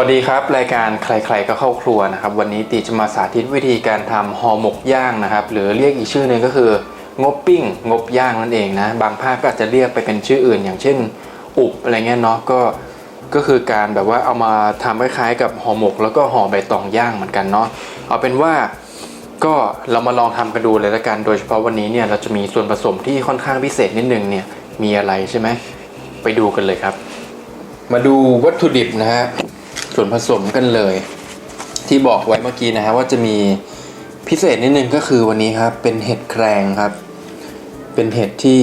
วัสดีครับ รายการใครๆก็เข้าครัวนะครับ วันนี้ติจะมาสาธิตวิธีการทำห่อหมกย่างนะครับ หรือเรียกอีกชื่อหนึ่งก็คือ งบปิ้ง งบย่างนั่นเองนะ บางภาคก็อาจจะเรียกไปเป็นชื่ออื่น อย่างเช่น อุบอะไรเงี้ยเนาะก็ก็คือการแบบว่าเอามาทำคล้ายๆกับห่อหมก แล้วก็ห่อใบตองย่างเหมือนกันเนาะเอาเป็นว่าก็เรามาลองทำกันดูเลยละกัน โดยเฉพาะวันนี้เนี่ยเราจะมีส่วนผสมที่ค่อนข้างพิเศษนิดนึงเนี่ยมีอะไรใช่ไหมไปดูกันเลยครับ มาดูวัตถุดิบนะฮะ ส่วนผสมกันเลย ที่บอกไว้เมื่อกี้นะฮะว่าจะมีพิเศษนิดนึงก็คือวันนี้ครับ เป็นเห็ดแครงครับ เป็นเห็ดที่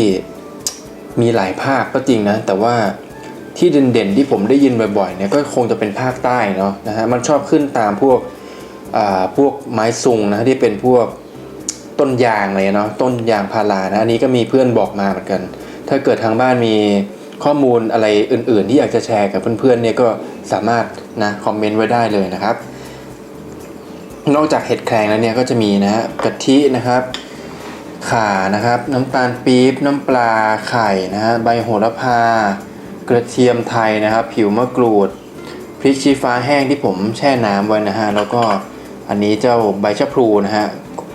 มีหลายภาคก็จริงนะ แต่ว่าที่เด่นๆที่ผมได้ยินบ่อยๆเนี่ยก็คงจะเป็นภาคใต้เนาะนะฮะมันชอบขึ้นตามพวกอ่าพวกไม้ซุงนะที่เป็นพวกต้นยางอะไรเนาะต้นยางพารานะอันนี้ก็มีเพื่อนบอกมาเหมือนกัน ถ้าเกิดทางบ้านมีข้อมูลอะไรอื่น ๆ ที่อยากจะแชร์กับเพื่อนๆเนี่ยก็ สามารถนะคอมเมนต์ไว้ได้เลยนะครับ นอกจากเห็ดแครงแล้วเนี่ยก็จะมีนะฮะกะทินะครับข่านะครับ น้ำตาลปี๊บน้ำปลาไข่นะฮะใบโหระพา กระเทียมไทยนะครับ ผิวมะกรูดพริกชี้ฟ้าแห้งที่ผมแช่น้ำไว้นะฮะแล้วก็อันนี้เจ้าใบชะพลูนะฮะ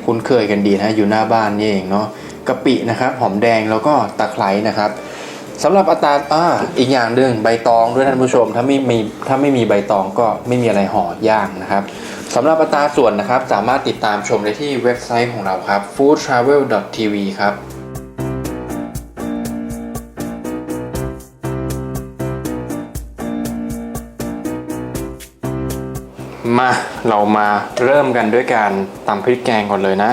คุ้นเคยกันดีนะฮะอยู่หน้าบ้านนี่เองเนาะกะปินะครับ หอมแดงแล้วก็ตะไคร้นะครับ สำหรับอัตราอ่าอีกอย่างหนึ่งใบตองด้วยท่านผู้ชม ถ้าไม่มีถ้าไม่มีใบตองก็ไม่มีอะไรห่อย่างนะครับสำหรับอัตราส่วนนะครับสามารถติดตามชมได้ที่เว็บไซต์ของเราครับ foodtravel.tv ครับมาเรามาเริ่มกันด้วยการตำพริกแกงก่อนเลยนะ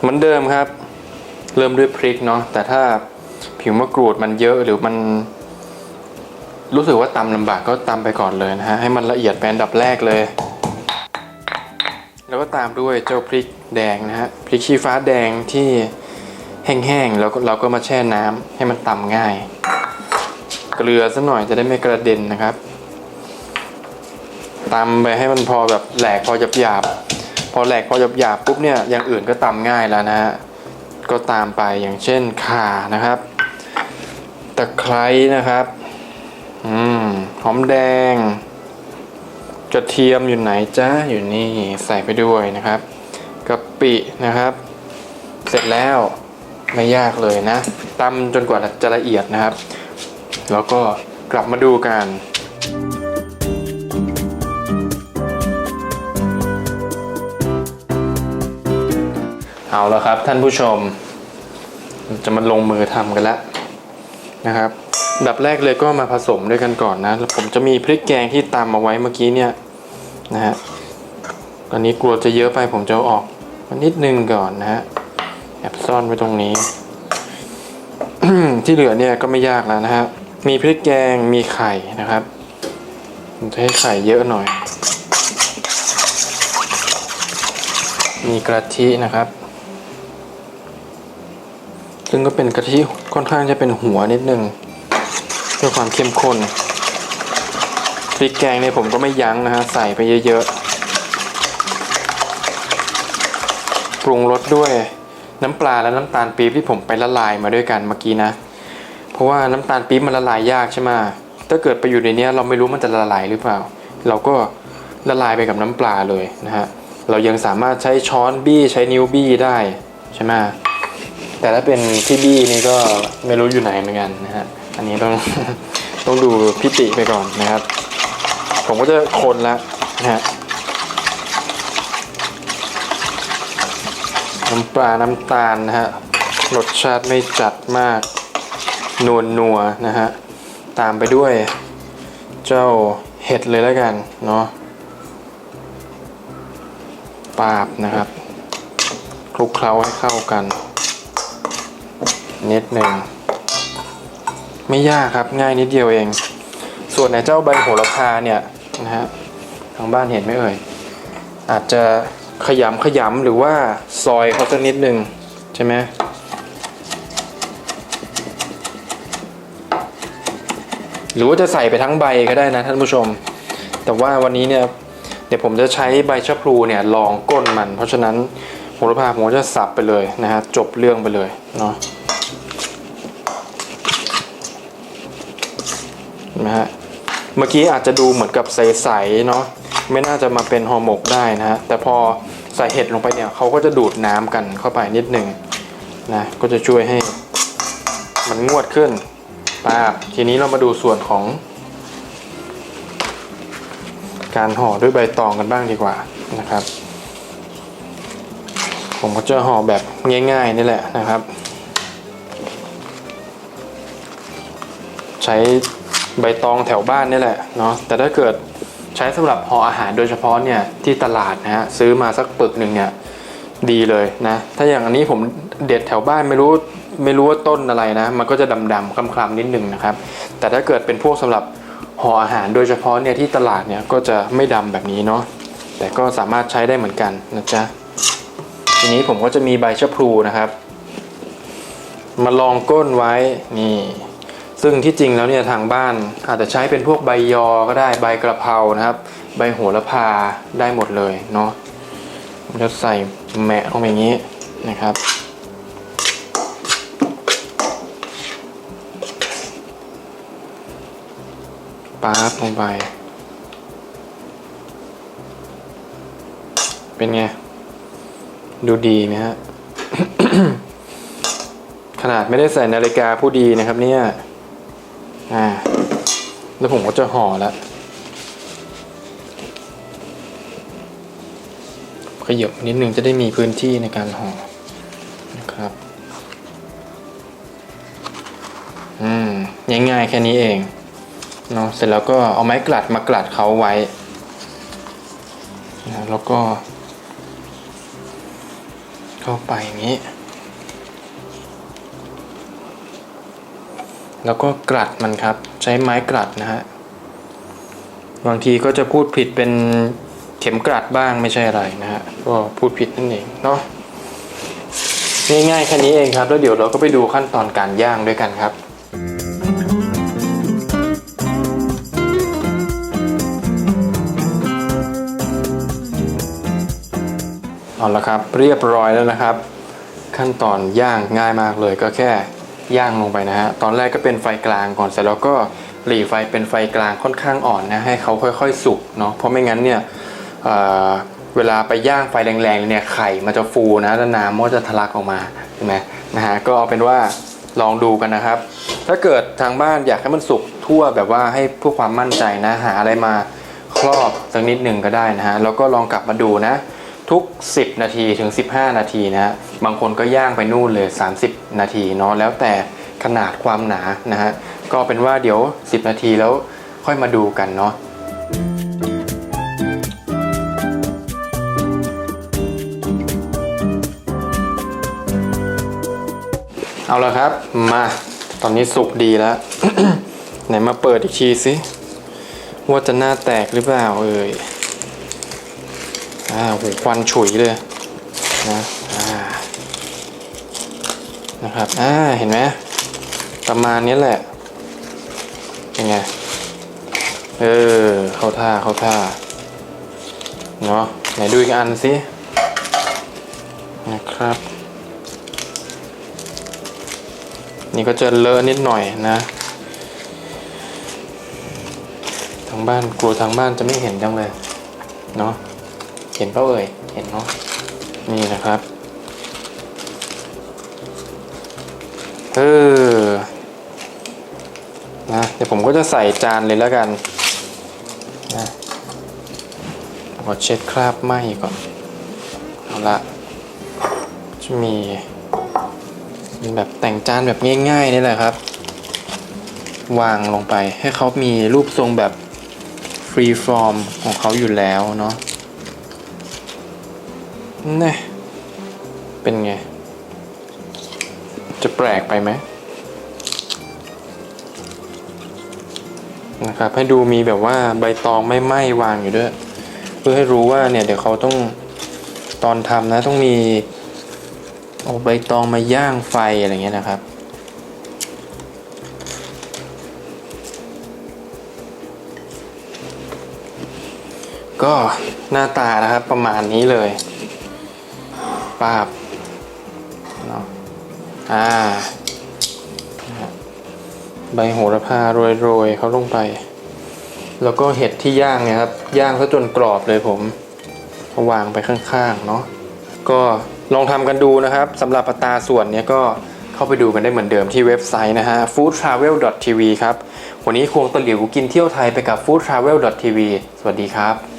เหมือนเดิมครับ เริ่มด้วยพริกเนาะแต่ถ้า ผิวมะกรูดมันเยอะหรือมันรู้สึกว่าตำลำบากก็ตำไปก่อนเลยนะฮะให้มันละเอียดเป็นอันดับแรกเลย แล้วก็ตามด้วยเจ้าพริกแดงนะฮะพริกชี้ฟ้าแดงที่แห้งๆแล้วเราก็มาแช่น้ำให้มันตำง่าย เกลือสักหน่อยจะได้ไม่กระเด็นนะครับตำไปให้มันพอแบบแหลกพอหยาบหยาบๆพอแหลกพอหยาบหยาบๆปุ๊บเนี่ยอย่างอื่นก็ตำง่ายแล้วนะฮะก็ตามไปอย่างเช่นข่านะครับ ตะไคร้นะครับอืมหอมแดง กระเทียมอยู่ไหนจ้าอยู่นี่ใส่ไปด้วยนะครับกะปินะครับ เสร็จแล้วไม่ยากเลยนะตำจนกว่าจะละเอียดนะครับ แล้วก็กลับมาดูกันเอาแล้วครับท่านผู้ชม จะมาลงมือทำกันแล้ว นะครับดับแรกเลยก็มาผสมด้วยกันก่อนนะผมจะมีพริกแกงที่ตำมาไว้เมื่อกี้เนี่ยนะฮะตอนนี้กลัวจะเยอะไปผมจะออกมานิดนึงก่อนนะฮะแอบซ่อนไว้ตรงนี้ ที่เหลือเนี่ยก็ไม่ยากแล้วนะฮะมีพริกแกงมีไข่นะครับผมจะให้ไข่เยอะหน่อย มีกะทินะครับ ซึ่งก็เป็นกะทิค่อนข้างจะเป็นหัวนิดนึงเพื่อความเข้มข้นพริกแกงเนี่ยผมก็ไม่ยั้งนะฮะใส่ไปเยอะๆปรุงรสด้วยน้ำปลาและน้ำตาลปี๊บที่ผมไปละลายมาด้วยกันเมื่อกี้นะ เพราะว่าน้ำตาลปี๊บมันละลายยากใช่ไหมถ้าเกิดไปอยู่ในนี้เราไม่รู้มันจะละลายหรือเปล่า เราก็ละลายไปกับน้ำปลาเลยนะฮะเรายังสามารถใช้ช้อนบี้ใช้นิ้วบี้ได้ใช่ไหม แต่ถ้าเป็นที่บี้นี่ก็ไม่รู้อยู่ไหนเหมือนกันนะฮะอันนี้ต้องต้องดูพิติไปก่อนนะครับ ผมก็จะคนละนะฮะน้ำปลาน้ำตาลนะฮะรสชาติไม่จัดมากนวลนัวนะฮะตามไปด้วยเจ้าเห็ดเลยแล้วกันเนาะปาบนะครับคลุกเคล้าให้เข้ากัน นิดหนึ่งไม่ยากครับง่ายนิดเดียวเอง ส่วนในเจ้าใบโหระพาเนี่ยนะฮะทางบ้านเห็นไหมเอ่ยอาจจะขยำขยำหรือว่าซอยเขาสักนิดหนึ่งใช่ไหมหรือว่าจะใส่ไปทั้งใบก็ได้นะท่านผู้ชม แต่ว่าวันนี้เนี่ยเดี๋ยวผมจะใช้ใบชะพลูเนี่ยลองก้นมัน เพราะฉะนั้นโหระพาผมจะสับไปเลยนะฮะจบเรื่องไปเลยเนาะ นะฮะเมื่อกี้อาจจะดูเหมือนกับใสๆเนาะไม่น่าจะมาเป็นห่อหมกได้นะฮะแต่พอใส่เห็ดลงไปเนี่ยเขาก็จะดูดน้ำกันเข้าไปนิดหนึ่งนะก็จะช่วยให้มันงวดขึ้นปาบทีนี้เรามาดูส่วนของ การห่อด้วยใบตองกันบ้างดีกว่านะครับ ผมก็จะห่อแบบง่ายๆนี่แหละนะครับ ใช้ ใบตองแถวบ้านนี่แหละเนาะแต่ถ้าเกิดใช้สำหรับห่ออาหารโดยเฉพาะเนี่ยที่ตลาดนะฮะซื้อมาสักปึกหนึ่งเนี่ยดีเลยนะ ถ้าอย่างอันนี้ผมเด็ดแถวบ้านไม่รู้ไม่รู้ว่าต้นอะไรนะ มันก็จะดำๆคล้ำๆนิดนึงนะครับ แต่ถ้าเกิดเป็นพวกสำหรับห่ออาหารโดยเฉพาะเนี่ยที่ตลาดเนี่ยก็จะไม่ดำแบบนี้เนาะแต่ก็สามารถใช้ได้เหมือนกันนะจ๊ะทีนี้ผมก็จะมีใบชะพลูนะครับ มาลองก้นไว้นี่ ซึ่งที่จริงแล้วเนี่ยทางบ้านอาจจะใช้เป็นพวกใบยอก็ได้ใบกระเพรานะครับ ใบโหระพาได้หมดเลยเนาะจะใส่แหมะลงไปอย่างนี้นะครับป๊าบลงไป เป็นไง ดูดีไหมฮะ ขนาดไม่ได้ใส่นาฬิกาผู้ดีนะครับเนี่ย อ่า แล้วผมก็จะห่อแล้วขยับนิดนึงจะได้มีพื้นที่ในการห่อนะครับ อืมง่ายๆแค่นี้เองเนาะเสร็จแล้วก็เอาไม้กลัดมากลัดเขาไว้นะแล้วก็ เข้าไปอย่างนี้ แล้วก็กลัดมันครับ ใช้ไม้กลัดนะฮะบางทีก็จะพูดผิดเป็นเข็มกลัดบ้างไม่ใช่อะไรนะฮะก็พูดผิดนั่นเองเนาะง่ายๆแค่นี้เองครับ แล้วเดี๋ยวเราก็ไปดูขั้นตอนการย่างด้วยกันครับเอาละครับเรียบร้อยแล้วนะครับ ขั้นตอนย่างง่ายมากเลยก็แค่ ย่างลงไปนะฮะ ตอนแรกก็เป็นไฟกลางก่อนเสร็จแล้วก็หลีไฟเป็นไฟกลางค่อนข้างอ่อนนะให้เขาค่อยๆ สุกเนาะเพราะไม่งั้นเนี่ยเเวลาไปย่างไฟแรงๆเนี่ยไข่มันจะฟูนะแล้วน้ำมันจะทะลักออกมาใช่ไหมนะฮะก็เอาเป็นว่าลองดูกันนะครับ ถ้าเกิดทางบ้านอยากให้มันสุกทั่วแบบว่าให้เพื่อความมั่นใจนะหาอะไรมาครอบสักนิดหนึ่งก็ได้นะฮะแล้วก็ลองกลับมาดูนะ ทุก 10 นาทีถึง 15 นาทีนะฮะบางคนก็ย่างไปนู่นเลย 30 นาทีเนาะแล้วแต่ขนาดความหนานะฮะก็เป็นว่าเดี๋ยว 10 นาทีแล้วค่อยมาดูกันเนาะเอาละครับมาตอนนี้สุกดีแล้ว ไหนมาเปิดอีกทีสิว่าจะหน้าแตกหรือเปล่าเอ่ย อ่าโหควันฉุยเลยนะอ่านะครับอ่าเห็นไหมประมาณนี้แหละเป็นไงเออเข้าท่าเข้าท่าเนาะไหนดูอีกอันสินะครับ นี่ก็จะเลอะนิดหน่อยนะทางบ้านกลัวทางบ้านจะไม่เห็นจังเลยเนาะ เห็นเปล่าเอ่ย เห็นเนาะ นี่นะครับ เออ นะ เดี๋ยวผมก็จะใส่จานเลยแล้วกัน นะขอเช็ดคราบไหมก่อน เอาละ จะมีเป็นแบบแต่งจานแบบง่ายๆนี่แหละครับ วางลงไปให้เขามีรูปทรงแบบฟรีฟอร์มของเขาอยู่แล้วเนาะ นี่เป็นไง จะแปลกไปไหมนะครับให้ดูมีแบบว่าใบตองไม่ไหม้วางอยู่ด้วย เพื่อให้รู้ว่าเนี่ยเดี๋ยวเขาต้องตอนทำนะต้องมีเอาใบตองมาย่างไฟอะไรเงี้ยนะครับ ก็หน้าตานะครับประมาณนี้เลย ปาบเนาะอ่าใบโหระพาโรยๆเขาลงไป แล้วก็เห็ดที่ย่างเนี่ยครับ ย่างซะจนกรอบเลยผมวางไปข้างๆเนาะก็ลองทำกันดูนะครับสำหรับอัตราส่วนเนี้ยก็เข้าไปดูกันได้เหมือนเดิมที่เว็บไซต์นะฮะ foodtravel.tv ครับ วันนี้ควงตะหลิวกินเที่ยวไทยไปกับ foodtravel.tv สวัสดีครับ